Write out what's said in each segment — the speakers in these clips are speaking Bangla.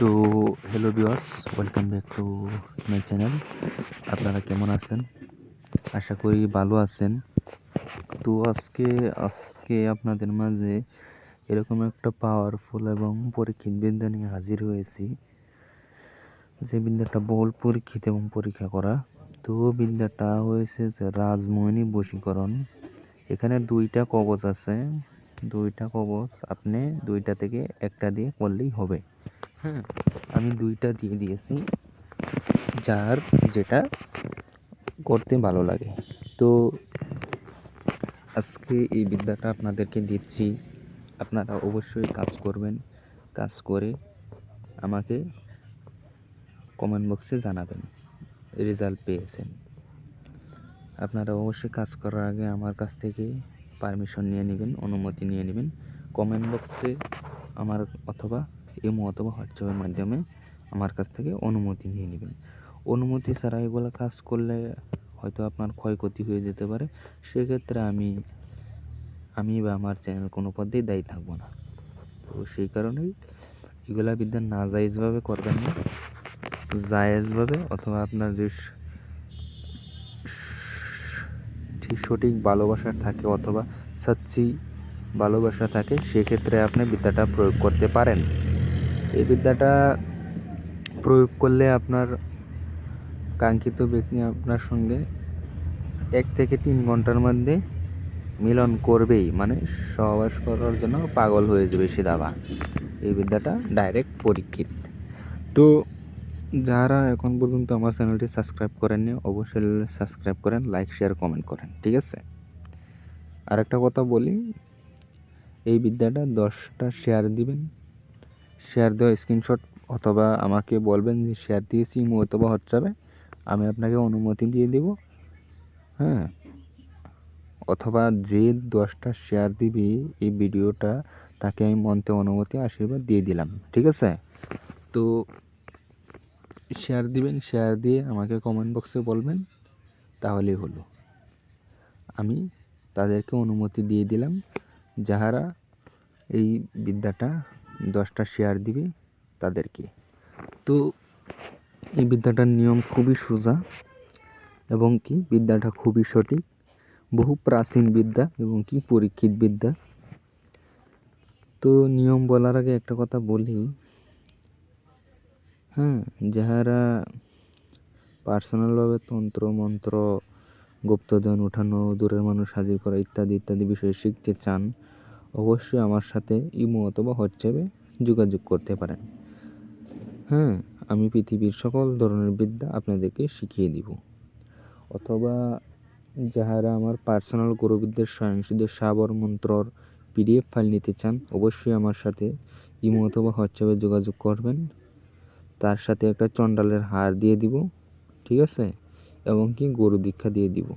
তো hello viewers welcome back to my channel আপনারা কেমন আছেন? আশা করি ভালো আছেন। তো আজকে আজকে আপনাদের মাঝে এরকম একটা পাওয়ারফুল এবং পরীক্ষিত বিদ্যা নিয়ে হাজির হয়েছি। যে বিদ্যাটা বহুল পরীক্ষিত এবং পরীক্ষা করা। তো বিদ্যাটা হয়েছে যে রাজমোহিনী বশীকরণ। এখানে দুইটা কবচ আছে। দুইটা কবচ আপনি দুইটা থেকে একটা দিয়ে করলেই হবে। হ্যাঁ আমি দুইটা দিয়ে দিয়েছি, যার যেটা করতে ভালো লাগে। তো আজকে এই বিদ্যাটা আপনাদেরকে দিচ্ছি। আপনারা অবশ্যই কাজ করবেন, কাজ করে আমাকে কমেন্ট বক্সে জানাবেন রেজাল্ট পেয়েছেন। আপনারা অবশ্যই কাজ করার আগে আমার কাছ থেকে পারমিশন নিয়ে নেবেন, অনুমতি নিয়ে নেবেন। কমেন্ট বক্সে আমার অথবা ইমো অথবা হোয়াটসঅ্যাপের মাধ্যমে আমার কাছ থেকে অনুমতি নিয়ে নেবেন। অনুমতি ছাড়া এগুলো কাজ করলে হয়তো আপনার ক্ষয়ক্ষতি হয়ে যেতে পারে। সেক্ষেত্রে আমি আমি বা আমার চ্যানেল কোনো পথেই দায়ী থাকব না। তো সেই কারণেই এগুলা বিদ্যা না জায়েজভাবে করবেন না। জায়েজভাবে অথবা আপনার যে ঠিক সঠিক ভালোবাসা থাকে অথবা সাচ্চি ভালোবাসা থাকে, সেক্ষেত্রে আপনি বিদ্যাটা প্রয়োগ করতে পারেন। এই বিদ্যাটা প্রয়োগ করলে আপনার কাঙ্ক্ষিত ব্যক্তি আপনার সঙ্গে এক থেকে তিন ঘণ্টার মধ্যে মিলন করবেই। মানে সহবাস করার জন্য পাগল হয়ে যাবে সে দাবা। এই বিদ্যাটা ডাইরেক্ট পরীক্ষিত। তো যারা এখন পর্যন্ত আমার চ্যানেলটি সাবস্ক্রাইব করেননি, অবশ্যই সাবস্ক্রাইব করেন লাইক শেয়ার কমেন্ট করেন। ঠিক আছে? আর একটা কথা বলি, এই বিদ্যাটা দশটা শেয়ার দিবেন। শেয়ার দেওয়া স্ক্রিনশট অথবা আমাকে বলবেন যে শেয়ার দিয়েছি ইমো অথবা হোয়াটসঅ্যাপে, আমি আপনাকে অনুমতি দিয়ে দেব। হ্যাঁ অথবা যে দশটা শেয়ার দিবি এই ভিডিওটা, তাকে আমি মন্ত্রে অনুমতি, আশীর্বাদ দিয়ে দিলাম। ঠিক আছে? তো শেয়ার দিবেন শেয়ার দিয়ে আমাকে কমেন্ট বক্সে বলবেন, তাহলেই হলো। আমি তাদেরকে অনুমতি দিয়ে দিলাম, যাহারা এই বিদ্যাটা দশটা শেয়ার দিবে তাদেরকে। তো এই বিদ্যাটার নিয়ম খুবই সোজা এবং কি বিদ্যাটা খুবই সঠিক। বহু প্রাচীন বিদ্যা এবং কি পরীক্ষিত বিদ্যা। তো নিয়ম বলার আগে একটা কথা বলি। হ্যাঁ যাহারা পার্সোনালভাবে তন্ত্র, মন্ত্র, গুপ্তধন, উঠানো, দূরের মানুষ, হাজির করা ইত্যাদি ইত্যাদি বিষয়ে শিখতে চান অবশ্যই আমার সাথে ইমো অথবা হোয়াটসঅ্যাপে যোগাযোগ করতে পারেন। হ্যাঁ আমি পৃথিবীর সকল ধরনের বিদ্যা আপনাদেরকে শিখিয়ে দিব। অথবা যাহারা আমার পার্সোনাল গুরুবিদ্যার স্বয়ংসিদ্ধের সাবর মন্ত্রর পিডিএফ ফাইল নিতে চান, অবশ্যই আমার সাথে ইমো অথবা হোয়াটসঅ্যাপে যোগাযোগ করবেন। তার সাথে একটা চণ্ডালের হার দিয়ে দিব, ঠিক আছে? এবং কি গরু দীক্ষা দিয়ে দিব।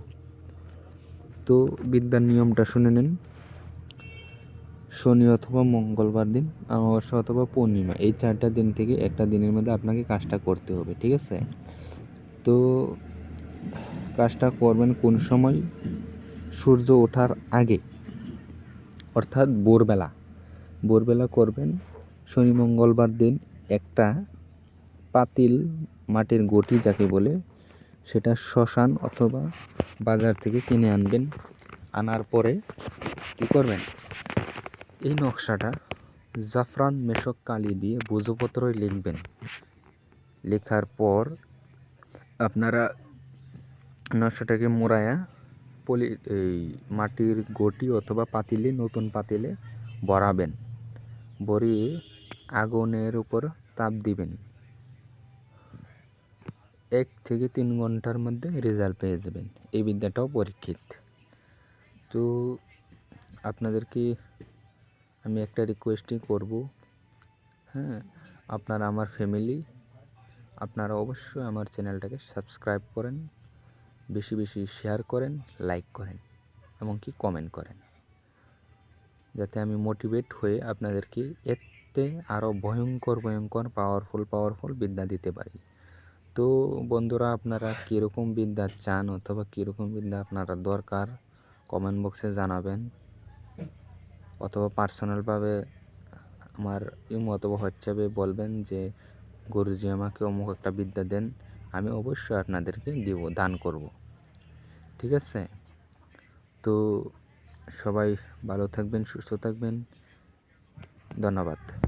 তো বিদ্যার নিয়মটা শুনে নেন। শনি অথবা মঙ্গলবার দিন, অমাবস্যা অথবা পূর্ণিমা, এই চারটা দিন থেকে একটা দিনের মধ্যে আপনাকে কাজটা করতে হবে, ঠিক আছে? তো কাজটা করবেন কোন সময়? সূর্য ওঠার আগে, অর্থাৎ ভোরবেলা। ভোরবেলা করবেন, শনি মঙ্গলবার দিন একটা পাতিল মাটির গটি যাকে বলে, সেটা শ্মশান অথবা বাজার থেকে কিনে আনবেন। আনার পরে কী করবেন? এই নকশাটা জাফরান মেশক কালি দিয়ে ভুজপত্রয় লিখবেন। লেখার পর আপনারা নকশাটাকে মোড়ায়া পলি, এই মাটির গটি অথবা পাতিলে, নতুন পাতিলে বরাবেন ভরিয়ে আগুনের উপর তাপ দিবেন। এক থেকে তিন ঘণ্টার মধ্যে রেজাল্ট পেয়ে যাবেন। এই বিদ্যাটাও পরীক্ষিত। তো আপনাদেরকে আমি একটা রিকোয়েস্টই করব। হ্যাঁ আপনারা আমার ফ্যামিলি আপনারা অবশ্যই আমার চ্যানেলটাকে সাবস্ক্রাইব করেন, বেশি বেশি শেয়ার করেন লাইক করেন, এমনকি কমেন্ট করেন। যাতে আমি মোটিভেট হয়ে আপনাদেরকে এতে আরও ভয়ঙ্কর ভয়ঙ্কর পাওয়ারফুল পাওয়ারফুল বিদ্যা দিতে পারি। তো বন্ধুরা, আপনারা কীরকম বিদ্যা চান অথবা কীরকম বিদ্যা আপনারা দরকার কমেন্ট বক্সে জানাবেন। অথবা পার্সোনালভাবে আমার ইমো অথবা হোয়াটসঅ্যাপে বলবেন যে, গুরুজি আমাকে অমুক একটা বিদ্যা দেন, আমি অবশ্যই আপনাদেরকে দিব, দান করব। ঠিক আছে? তো সবাই ভালো থাকবেন, সুস্থ থাকবেন। ধন্যবাদ।